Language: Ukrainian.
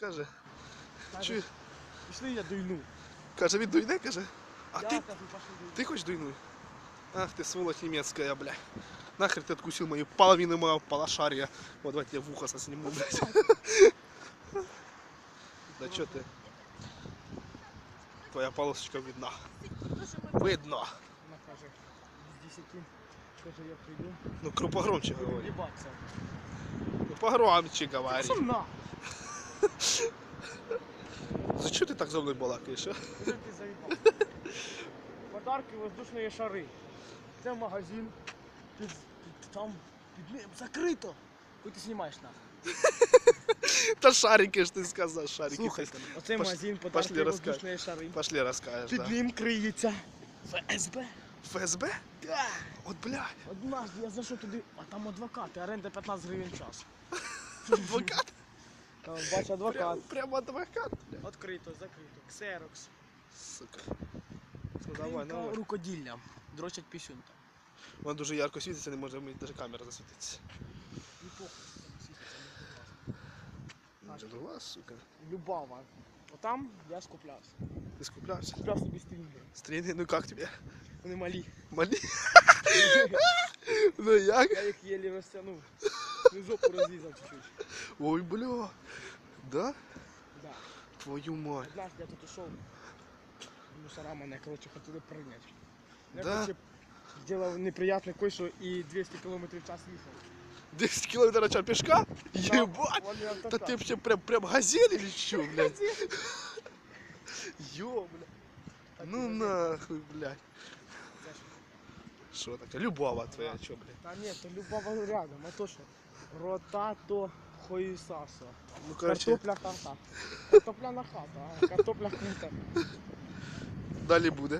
Каже, Каже, чую, Пішли я дуйну. каже, він дуйне, каже. А я ти, кажу, пошли дуйну. ты хочешь дуйнуть? Ах ты, сволочь немецкая, бля. Нахер ты откусил мою половину моего полошария. Вот давайте я в ухо сосниму, блядь. Да чё ты? Твоя полосочка видна. Видно. Вона каже, з 10, каже, я прийду. Ну, кру погромче говори. Їбаться. Ну, погромче говори. Сумна. За что ты так за мной балакаешь, а? Куди ти заїбав? Подарки воздушної шари. Це магазин. Під, під, там під ним закрито. Куди ти знімаєш нахуй? Да шарики ж ты сказал, шарики. Слухайте, оцей Пош- магазин пошли подарки розкажи. воздушної шари. Пошли расскажешь, Під да. ним криється ФСБ. ФСБ? Да. Вот, блядь, Однажды я зайшов туди, а там адвокати, оренда 15 гривень час. адвокат. Там бач адвокат. Прям, прям адвокат, бля. Відкрито, закрито. Ксерокс. Сука. Ну давай, давай. рукоділля. Дрочать пісюн там. Вона дуже ярко світиться, не може мені навіть камера засвітитися. І похуй, там світиться, мені Це до вас, сука. Любава. Отам я скуплявся. Ти скуплявся? Купляв собі стрінги. Стріни, ну як тобі? Вони малі. Малі? ну як? Я їх єлі розтягнув. Ну, жопу розрізав чуть-чуть. Ой, бля. Да? Да. Твою мать. Однажды я тут ушел. Мусора мене, короче, хотіли прийняти. Я, Да? короче, сделал неприятное кое-что и 200 км в час їхав. 10 километров ча пешка? Ебать! Вон я Да автокар. ты вообще прям, прям газель или что, блядь? Ё, бля. Так, Ну і нахуй, блядь. Що? таке? Любова твоя, чё, блядь? Та ні, то любова рядом, а то що? Ротато хоїсасо. Ну, короче, Картопля хата. Картопляна хата, а картопля хата. далі буде.